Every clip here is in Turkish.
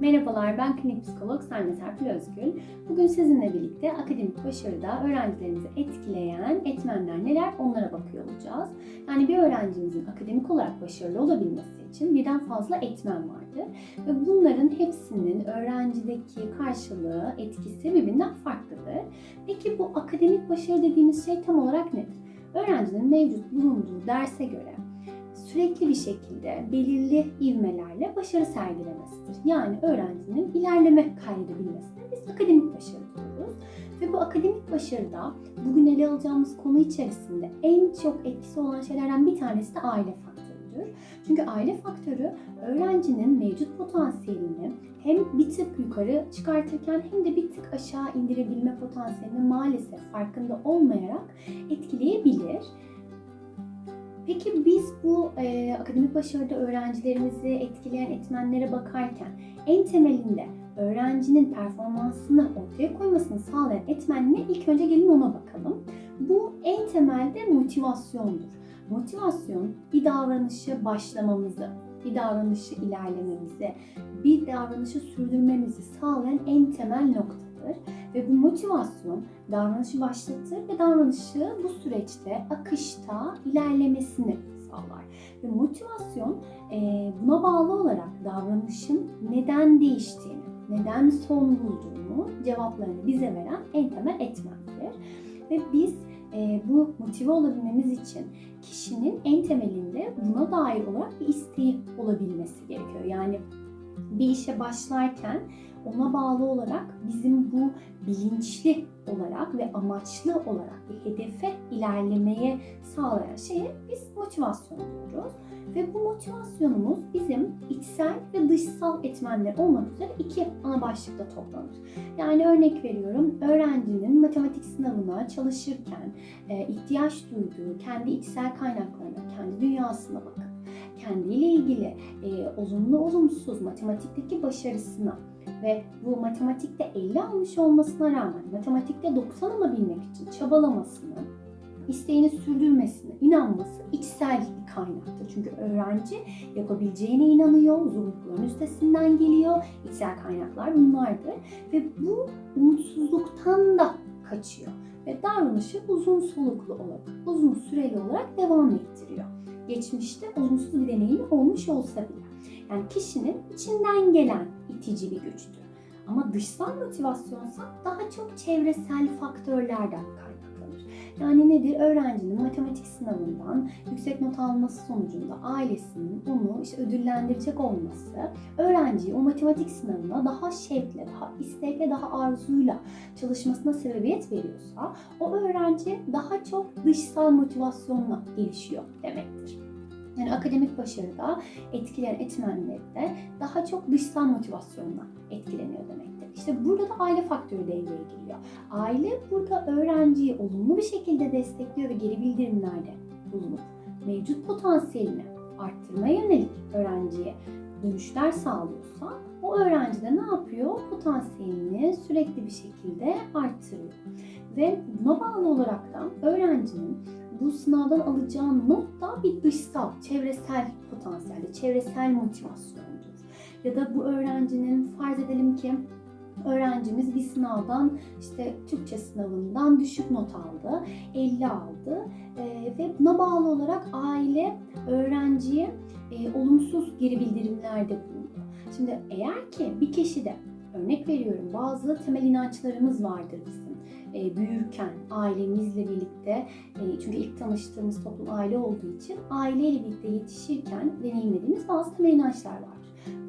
Merhabalar, ben klinik psikolog Selma Serpil Özgül. Bugün sizinle birlikte akademik başarıda öğrencilerimizi etkileyen etmenler neler onlara bakıyor olacağız. Yani bir öğrencimizin akademik olarak başarılı olabilmesi için birden fazla etmen vardır. Ve bunların hepsinin öğrencideki karşılığı, etkisi birbirinden farklıdır. Peki bu akademik başarı dediğimiz şey tam olarak nedir? Öğrencinin mevcut bulunduğu derse göre sürekli bir şekilde belirli ivmelerle başarı sergilemesidir. Yani öğrencinin ilerleme kaydedebilmesine biz akademik başarı diyoruz. Ve bu akademik başarıda bugün ele alacağımız konu içerisinde en çok etkisi olan şeylerden bir tanesi de aile faktörüdür. Çünkü aile faktörü öğrencinin mevcut potansiyelini hem bir tık yukarı çıkartırken hem de bir tık aşağı indirebilme potansiyelini maalesef farkında olmayarak etkileyebilir. Peki biz bu e, akademik başarıda öğrencilerimizi etkileyen etmenlere bakarken en temelinde öğrencinin performansını ortaya koymasını sağlayan etmen ne? İlk önce gelin ona bakalım. Bu en temelde motivasyondur. Motivasyon bir davranışı başlamamızı, bir davranışı ilerlememizi, bir davranışı sürdürmemizi sağlayan en temel noktadır. Ve bu motivasyon davranışı başlatır ve davranışı bu süreçte akışta ilerlemesini sağlar. Ve motivasyon e, buna bağlı olarak davranışın neden değiştiğini, neden son bulduğunu cevaplarını bize veren en temel etmendir. Ve biz e, bu motive olabilmemiz için kişinin en temelinde buna dair olarak bir isteği olabilmesi gerekiyor. Yani bir işe başlarken ona bağlı olarak bizim bu bilinçli olarak ve amaçlı olarak bir hedefe ilerlemeye sağlayan şeye biz motivasyon diyoruz. Ve bu motivasyonumuz bizim içsel ve dışsal etmenler olmak üzere iki ana başlıkta toplanır. Yani örnek veriyorum öğrencinin matematik sınavına çalışırken e, ihtiyaç duyduğu kendi içsel kaynaklarına, kendi dünyasına bakın kendiyle ilgili e, olumlu olumsuz matematikteki başarısına ve bu matematikte 50 almış olmasına rağmen matematikte 90 alabilmek için çabalamasını, isteğini sürdürmesine inanması içsel bir kaynaktır. Çünkü öğrenci yapabileceğine inanıyor, zorlukların üstesinden geliyor. İçsel kaynaklar bunlardır. Ve bu umutsuzluktan da kaçıyor. Ve davranışı uzun soluklu olarak, uzun süreli olarak devam ettiriyor geçmişte olumsuz bir deneyimi olmuş olsa bile. Yani kişinin içinden gelen itici bir güçtü. Ama dışsal motivasyonsa daha çok çevresel faktörlerden kaynaklanır. Nedir? Öğrencinin matematik sınavından yüksek not alması sonucunda ailesinin onu işte ödüllendirecek olması öğrenciyi o matematik sınavına daha şevkle, daha istekle, daha arzuyla çalışmasına sebebiyet veriyorsa o öğrenci daha çok dışsal motivasyonla gelişiyor demektir. Yani akademik başarıda etkileyen etmenleri de daha çok dışsal motivasyonla etkileniyor demektir. İşte burada da aile faktörü devreye giriyor. Aile burada öğrenciyi olumlu bir şekilde destekliyor ve geri bildirimlerde bulunup mevcut potansiyelini arttırmaya yönelik öğrenciye dönüşler sağlıyorsa o öğrenci de ne yapıyor? Potansiyelini sürekli bir şekilde arttırıyor. Ve buna bağlı olarak da öğrencinin bu sınavdan alacağı not da bir dışsal, çevresel potansiyelde, çevresel motivasyondur. Ya da bu öğrencinin farz edelim ki öğrencimiz bir sınavdan işte Türkçe sınavından düşük not aldı, 50 aldı ee, ve buna bağlı olarak aile öğrenciye e, olumsuz geri bildirimlerde bulundu. Şimdi eğer ki bir kişi de örnek veriyorum bazı temel inançlarımız vardır bizim e, büyürken ailemizle birlikte e, çünkü ilk tanıştığımız toplum aile olduğu için aileyle birlikte yetişirken deneyimlediğimiz bazı temel inançlar var.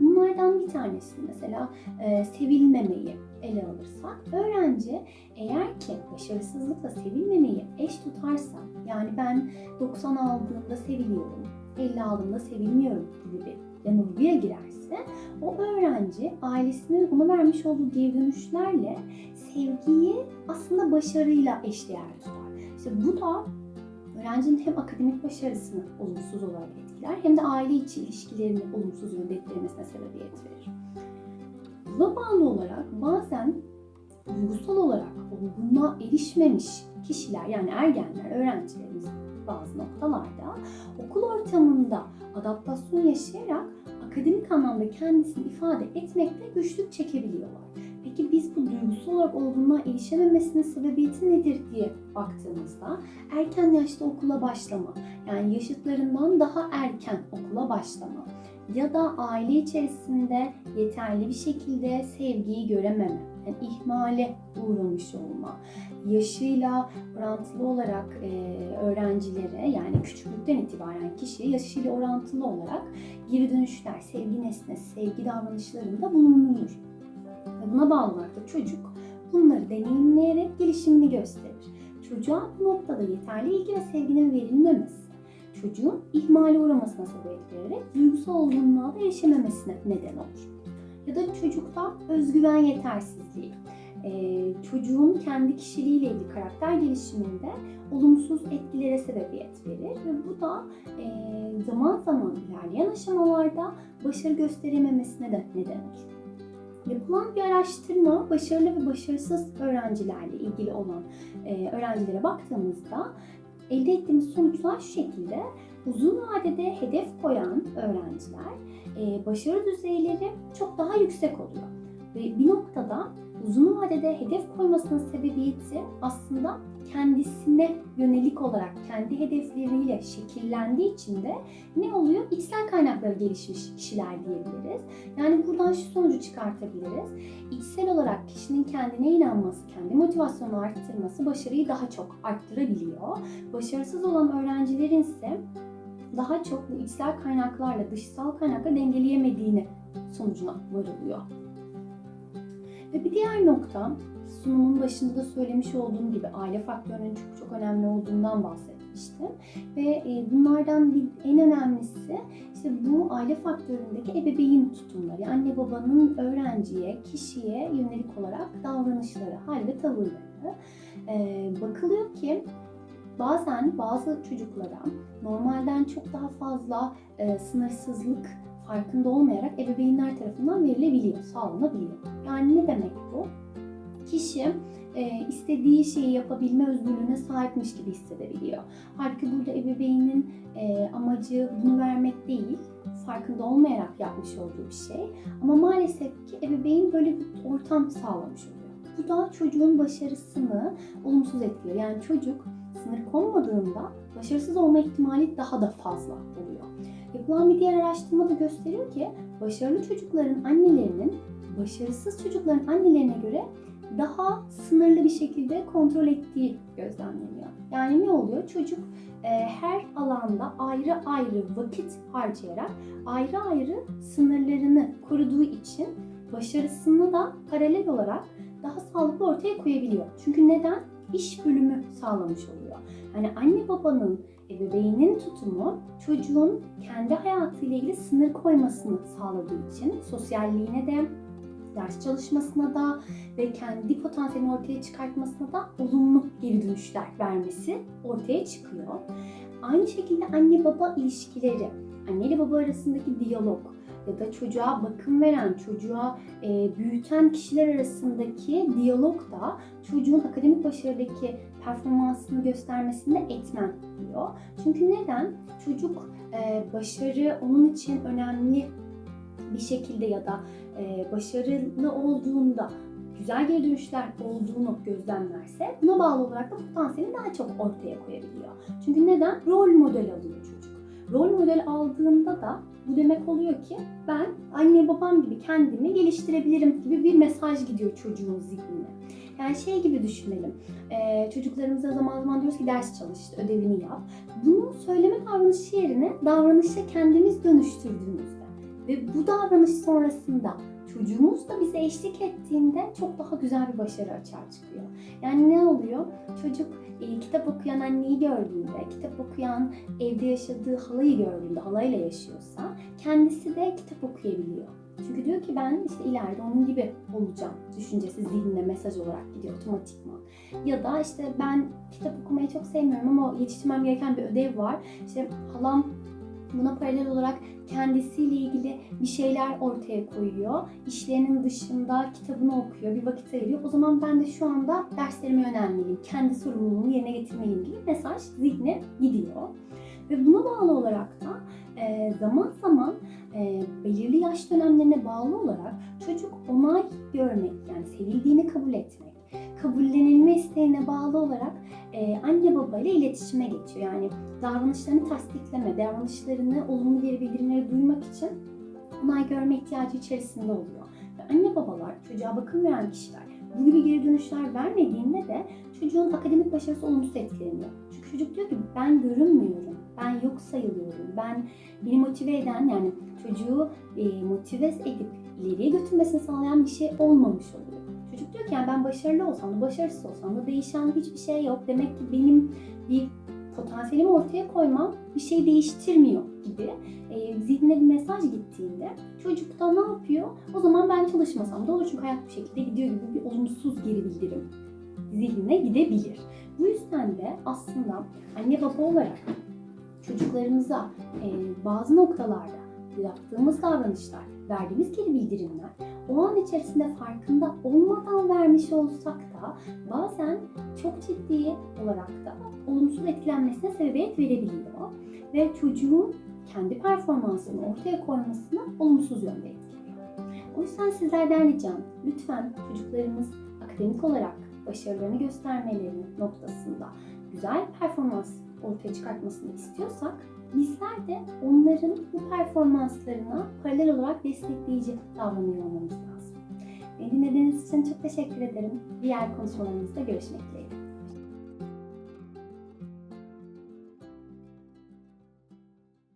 Bunlardan bir tanesi mesela e, sevilmemeyi ele alırsak öğrenci eğer ki başarısızlıkla sevilmemeyi eş tutarsa yani ben 90 aldığımda seviliyorum, 50 aldığımda sevilmiyorum gibi bir yanılgıya girerse o öğrenci ailesinin ona vermiş olduğu geri dönüşlerle sevgiyi aslında başarıyla eşdeğer tutar. İşte bu da öğrencinin hem akademik başarısını olumsuz olarak etkiler hem de aile içi ilişkilerini olumsuz yönde etkilemesine sebebiyet verir. Buna bağlı olarak bazen duygusal olarak olgunluğa erişmemiş kişiler yani ergenler, öğrencilerimiz bazı noktalarda okul ortamında adaptasyon yaşayarak akademik anlamda kendisini ifade etmekte güçlük çekebiliyorlar. Peki biz bu duygusal olarak olgunluğa erişememesinin sebebiyeti nedir diye baktığımızda erken yaşta okula başlama, yani yaşıtlarından daha erken okula başlama ya da aile içerisinde yeterli bir şekilde sevgiyi görememe, yani ihmale uğramış olma, yaşıyla orantılı olarak e, öğrencilere yani küçüklükten itibaren kişiye yaşıyla orantılı olarak geri dönüşler, sevgi nesnesi, sevgi davranışlarında bulunulur. Buna bağlı olarak da çocuk bunları deneyimleyerek gelişimini gösterir. Çocuğa bu noktada yeterli ilgi ve sevginin verilmemesi, çocuğun ihmale uğramasına sebep vererek duygusal olgunluğa da erişememesine neden olur. Ya da çocukta özgüven yetersizliği, ee, çocuğun kendi kişiliğiyle ilgili karakter gelişiminde olumsuz etkilere sebebiyet verir ve bu da e, zaman zaman ilerleyen aşamalarda başarı gösterememesine de neden olur. Yapılan bir araştırma başarılı ve başarısız öğrencilerle ilgili olan e, öğrencilere baktığımızda elde ettiğimiz sonuçlar şu şekilde. Uzun vadede hedef koyan öğrenciler e, başarı düzeyleri çok daha yüksek oluyor. Ve bir noktada uzun vadede hedef koymasının sebebiyeti aslında kendisine yönelik olarak kendi hedefleriyle şekillendiği için de ne oluyor? İçsel kaynakları gelişmiş kişiler diyebiliriz. Yani buradan şu sonucu çıkartabiliriz. İçsel olarak kişinin kendine inanması, kendi motivasyonunu arttırması başarıyı daha çok arttırabiliyor. Başarısız olan öğrencilerin ise daha çok bu içsel kaynaklarla dışsal kaynakla dengeleyemediğini sonucuna varılıyor. Ve bir diğer nokta sunumun başında da söylemiş olduğum gibi aile faktörünün çok çok önemli olduğundan bahsetmiştim. Ve e, bunlardan bir, en önemlisi işte bu aile faktöründeki ebeveyn tutumları. Anne babanın öğrenciye, kişiye yönelik olarak davranışları, hal ve tavırları. E, bakılıyor ki bazen bazı çocuklara normalden çok daha fazla e, sınırsızlık farkında olmayarak ebeveynler tarafından verilebiliyor, sağlanabiliyor. Yani ne demek bu? Kişi e, istediği şeyi yapabilme özgürlüğüne sahipmiş gibi hissedebiliyor. Halbuki burada ebeveynin e, amacı bunu vermek değil, farkında olmayarak yapmış olduğu bir şey. Ama maalesef ki ebeveyn böyle bir ortam sağlamış oluyor. Bu da çocuğun başarısını olumsuz etkiliyor. Yani çocuk sınır konmadığında başarısız olma ihtimali daha da fazla oluyor. Yapılan bir diğer araştırma da gösteriyor ki başarılı çocukların annelerinin başarısız çocukların annelerine göre daha sınırlı bir şekilde kontrol ettiği gözlemleniyor. Yani ne oluyor? Çocuk e, her alanda ayrı ayrı vakit harcayarak ayrı ayrı sınırlarını koruduğu için başarısını da paralel olarak daha sağlıklı ortaya koyabiliyor. Çünkü neden? İş bölümü sağlamış oluyor. Yani anne babanın, ebeveynin tutumu çocuğun kendi hayatıyla ilgili sınır koymasını sağladığı için sosyalliğine de ders çalışmasına da ve kendi potansiyelini ortaya çıkartmasına da olumlu geri dönüşler vermesi ortaya çıkıyor. Aynı şekilde anne baba ilişkileri, anne ile baba arasındaki diyalog ya da çocuğa bakım veren, çocuğa e, büyüten kişiler arasındaki diyalog da çocuğun akademik başarıdaki performansını göstermesinde etmen diyor. Çünkü neden? Çocuk e, başarı onun için önemli bir şekilde ya da e, başarılı olduğunda güzel geri dönüşler olduğunu gözlemlerse buna bağlı olarak da potansiyelini daha çok ortaya koyabiliyor. Çünkü neden? Rol model alıyor çocuk. Rol model aldığında da bu demek oluyor ki ben anne babam gibi kendimi geliştirebilirim gibi bir mesaj gidiyor çocuğun zihnine. Yani şey gibi düşünelim. Ee, çocuklarımıza zaman zaman diyoruz ki ders çalış, ödevini yap. Bunu söyleme davranışı yerine davranışa kendimiz dönüştürdüğümüzde ve bu davranış sonrasında çocuğumuz da bize eşlik ettiğinde çok daha güzel bir başarı açığa çıkıyor. Yani ne oluyor? Çocuk e, kitap okuyan anneyi gördüğünde, kitap okuyan evde yaşadığı halayı gördüğünde, halayla yaşıyorsa kendisi de kitap okuyabiliyor. Çünkü diyor ki ben işte ileride onun gibi olacağım düşüncesi zihnine mesaj olarak gidiyor otomatikman. Ya da işte ben kitap okumayı çok sevmiyorum ama yetiştirmem gereken bir ödev var. İşte halam buna paralel olarak kendisiyle ilgili bir şeyler ortaya koyuyor. İşlerinin dışında kitabını okuyor, bir vakit ayırıyor. O zaman ben de şu anda derslerime yönelmeliyim, kendi sorumluluğumu yerine getirmeliyim gibi mesaj zihne gidiyor. Ve buna bağlı olarak da e, zaman zaman e, belirli yaş dönemlerine bağlı olarak çocuk onay görmek yani sevildiğini kabul etmek, kabullenilme isteğine bağlı olarak e, anne baba ile iletişime geçiyor. Yani davranışlarını tasdikleme, davranışlarını olumlu geri bildirimleri duymak için onay görme ihtiyacı içerisinde oluyor. Ve anne babalar, çocuğa bakım veren kişiler bu gibi geri dönüşler vermediğinde de çocuğun akademik başarısı olumsuz etkileniyor. Çünkü çocuk diyor ki ben görünmüyorum, ben yok sayılıyorum, ben beni motive eden yani çocuğu e, motive edip ileriye götürmesini sağlayan bir şey olmamış oluyor. Çocuk diyor ki yani ben başarılı olsam da başarısız olsam da değişen hiçbir şey yok. Demek ki benim bir potansiyelimi ortaya koymam bir şey değiştirmiyor gibi e, zihnine bir mesaj gittiğinde çocuk da ne yapıyor? O zaman ben çalışmasam da olur çünkü hayat bu şekilde gidiyor gibi bir olumsuz geri bildirim zihnine gidebilir. Bu yüzden de aslında anne baba olarak çocuklarımıza e, bazı noktalarda yaptığımız davranışlar, verdiğimiz geri bildirimler o an içerisinde farkında olmadan vermiş olsak da bazen çok ciddi olarak da olumsuz etkilenmesine sebebiyet verebiliyor ve çocuğun kendi performansını ortaya koymasına olumsuz yönde etkiliyor. O yüzden sizlerden ricam lütfen çocuklarımız akademik olarak başarılarını göstermeleri noktasında güzel performans ortaya çıkartmasını istiyorsak bizler de onların bu performanslarına paralel olarak destekleyici davranıyor olmamız lazım. Beni dinlediğiniz için çok teşekkür ederim. Diğer konuşmalarımızda görüşmek dileğiyle.